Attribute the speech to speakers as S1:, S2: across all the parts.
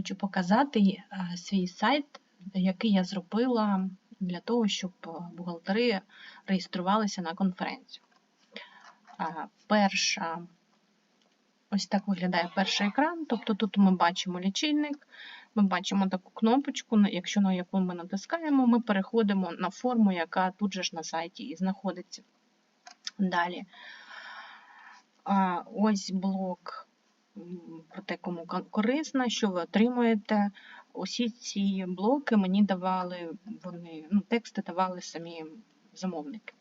S1: хочу показати е, свій сайт, який я зробила для того, щоб е, бухгалтери реєструвалися на конференцію. Перша, ось так виглядає перший екран. Тобто тут ми бачимо лічильник, ми бачимо таку кнопочку, якщо на яку ми натискаємо, ми переходимо на форму, яка тут же ж на сайті і знаходиться. Далі. Ось блок про те, кому корисно, що ви отримуєте. Усі ці блоки мені давали, вони, ну, тексти давали самі замовники.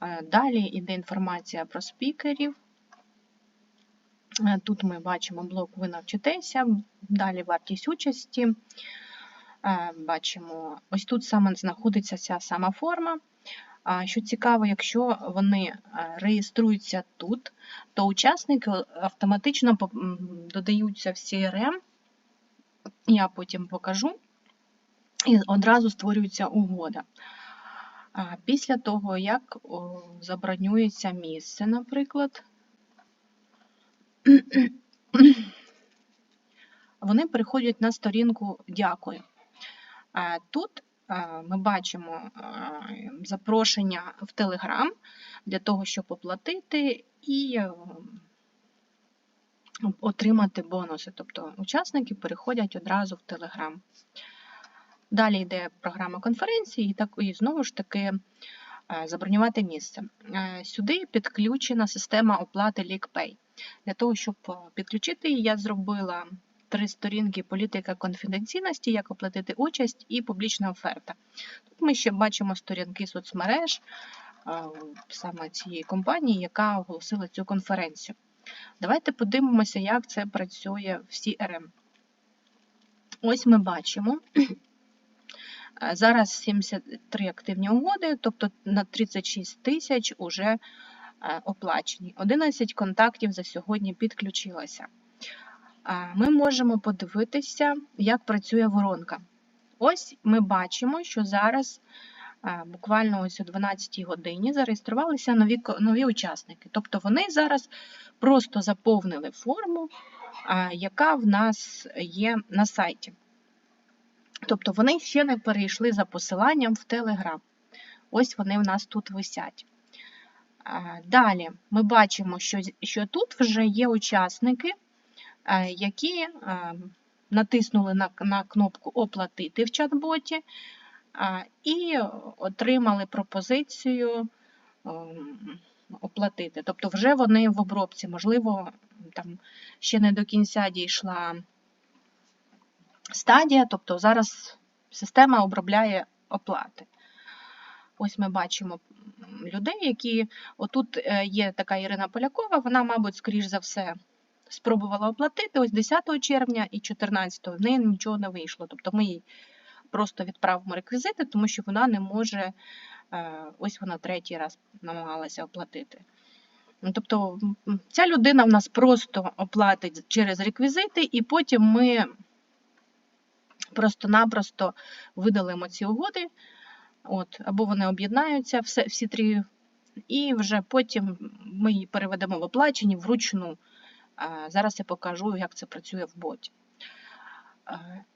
S1: Е, Далі йде інформація про спікерів. Е, Тут ми бачимо блок Ви навчитеся, далі вартість участі. Е, Бачимо, ось тут саме знаходиться ця сама форма. Що цікаво, якщо вони е, реєструються тут, то учасники автоматично додаються в CRM, я потім покажу, і одразу створюється угода. Після того, як забронюється місце, наприклад, вони переходять на сторінку Дякую. Тут ми бачимо е, запрошення в Telegram для того, щоб оплатити і е, отримати бонуси. Тобто учасники переходять одразу в Telegram. Далі йде програма конференції, і так і знову ж таки е, забронювати місце. Е, Сюди підключена система оплати LeakPay. Для того, щоб е, підключити її, я зробила три сторінки політика конфіденційності, як оплатити участь і публічна оферта. Тут ми ще бачимо сторінки соцмереж саме цієї компанії, яка оголосила цю конференцію. Давайте подивимося, як це працює в CRM. Ось ми бачимо. Зараз 73 активні угоди, тобто на 36 тисяч уже е, оплачені. 11 контактів за сьогодні підключилося. Ми можемо подивитися, як працює воронка. Ось ми бачимо, що зараз буквально ось о 12 годині зареєструвалися нові, нові учасники. Тобто вони зараз просто заповнили форму, яка в нас є на сайті. Тобто вони ще не перейшли за посиланням в Telegram. Ось вони в нас тут висять. Далі ми бачимо, що, що тут вже є учасники, які е, натиснули на, кнопку Оплатити в чат-боті е, і отримали пропозицію ем, оплатити. Тобто вже вони в обробці, можливо, там ще не до кінця дійшла стадія, тобто зараз система обробляє оплати. Ось ми бачимо людей, які отут е, є така Ірина Полякова, вона, мабуть, скоріш за все, спробувала оплатити ось 10 червня і 14 в неї нічого не вийшло. Тобто ми їй просто відправимо реквізити, тому що вона не може, е, ось вона третій раз намагалася оплатити. Ну, Тобто ця людина в нас просто оплатить через реквізити, і потім ми просто-напросто видалимо ці угоди, от, або вони об'єднаються всі три, і вже потім ми її переведемо в оплачені вручну. Зараз я покажу, як це працює в боті.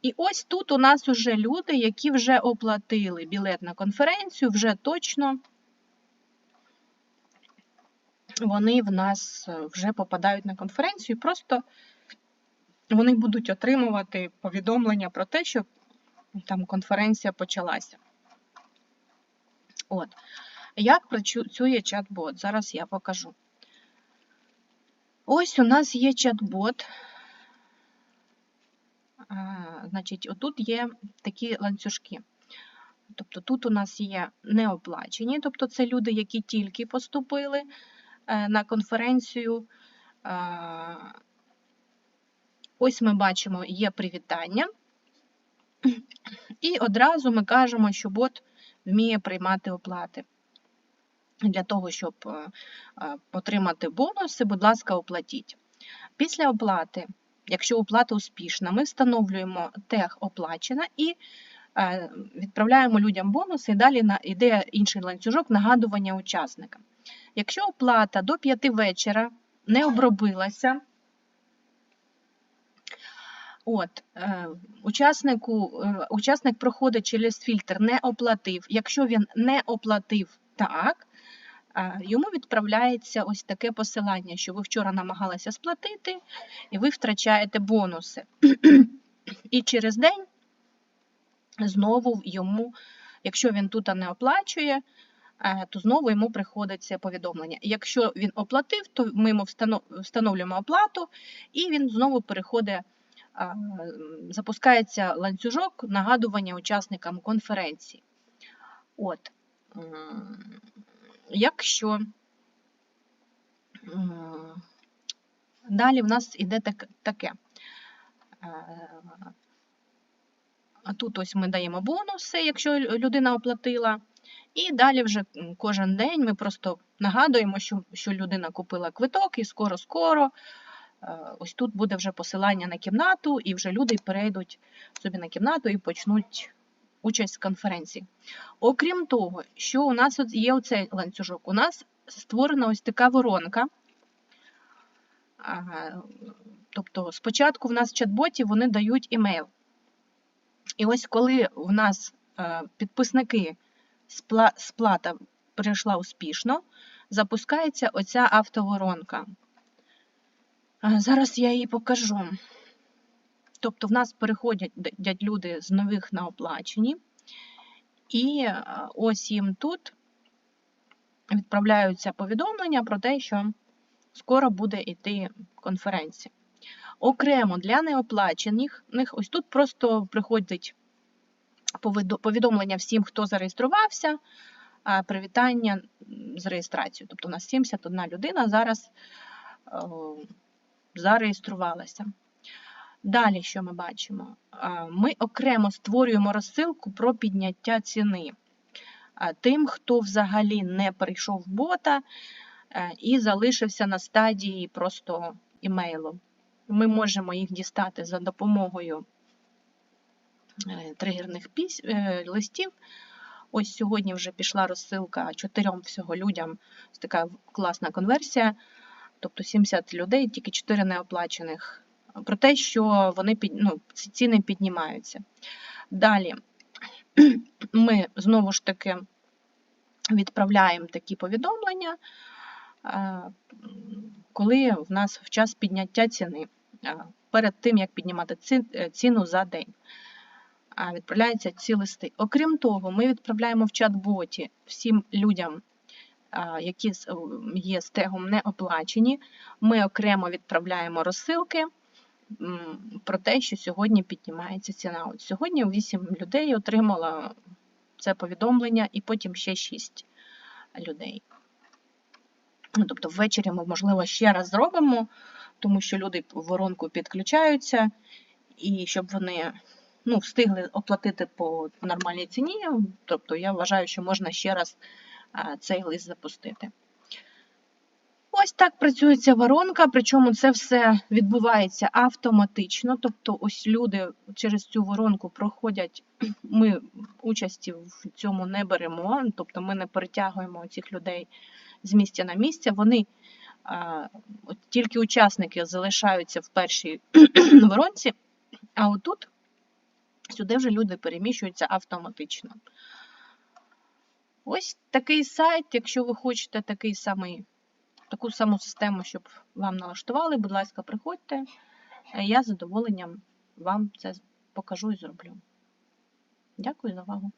S1: І ось тут у нас вже люди, які вже оплатили білет на конференцію, вже точно вони в нас е, вже попадають на конференцію, просто вони будуть отримувати повідомлення про те, що там конференція почалася. От. Як працює чат-бот? Зараз я покажу. Ось у нас є чат-бот. Значить, отут є такі ланцюжки. Тобто тут у нас є неоплачені, тобто це люди, які тільки поступили е, на конференцію. Ось ми бачимо, є привітання. І одразу ми кажемо, що бот вміє приймати оплати. Для того, щоб е, е, отримати бонуси, будь ласка, оплатіть. Після оплати, якщо оплата успішна, ми встановлюємо тег оплачена і е, відправляємо людям бонуси, і далі йде інший ланцюжок нагадування учасникам. Якщо оплата до 5 вечора не обробилася, От, учаснику, учасник проходить через фільтр не оплатив. Якщо він не оплатив так, йому відправляється ось таке посилання, що ви вчора намагалися сплатити, і ви втрачаєте бонуси. І через день знову йому, якщо він тут не оплачує, е, то знову йому приходить це повідомлення. Якщо він оплатив, то ми йому встановлюємо оплату, і він знову переходить, запускається ланцюжок нагадування учасникам конференції. От. Якщо далі в нас іде таке. Е, тут ось ми даємо бонуси, якщо людина оплатила. І далі вже кожен день ми просто нагадуємо, що, що людина купила квиток, і скоро-скоро е, ось тут буде вже посилання на кімнату, і вже люди перейдуть собі на кімнату і почнуть участь в конференції. Окрім того, що у нас є оцей ланцюжок, у нас створена ось така воронка. Тобто спочатку в нас в чат-боті вони дають імейл. І ось коли в нас е, підписники сплата прийшла успішно, запускається оця автоворонка. Е, Зараз я її покажу. Тобто в нас переходять люди з нових на оплачені, і е, ось їм тут відправляються повідомлення про те, що скоро буде йти конференція. Окремо для неоплачених, ось тут просто приходить повідомлення всім, хто зареєструвався, привітання з реєстрацією. Тобто у нас 71 людина зараз е, зареєструвалася. Далі, що ми бачимо? Ми окремо створюємо розсилку про підняття ціни. Тим, хто взагалі не прийшов в бота е, і залишився на стадії просто імейлу. Ми можемо їх дістати за допомогою е, тригерних е, листів. Ось сьогодні вже пішла розсилка чотирьом всього людям. Ось така класна конверсія. Тобто 70 людей, тільки 4 неоплачених. Про те, що вони під... ну, ці ціни піднімаються. Далі ми знову ж таки відправляємо такі повідомлення, е, коли в нас в час підняття ціни, е, перед тим, як піднімати е, ціну за день. Відправляються ці листи. Окрім того, ми відправляємо в чат-боті всім людям, які є з тегом не оплачені. Ми окремо відправляємо розсилки про те, що сьогодні піднімається ціна. От сьогодні 8 людей отримало це повідомлення, і потім ще 6 людей. Ну, тобто ввечері ми, можливо, ще раз зробимо, тому що люди в воронку підключаються, і щоб вони ну, встигли оплатити по нормальній ціні. Тобто я вважаю, що можна ще раз цей лист запустити. Ось так працює ця воронка, причому це все відбувається автоматично. Тобто, ось люди через цю воронку проходять, ми участі в цьому не беремо, тобто ми не перетягуємо цих людей з місця на місце. Вони тільки учасники залишаються в першій воронці, а отут сюди вже люди переміщуються автоматично. Ось такий сайт, якщо ви хочете такий самий, таку саму систему, щоб вам налаштували, будь ласка, приходьте. Е, Я з задоволенням вам це покажу і зроблю. Дякую за увагу.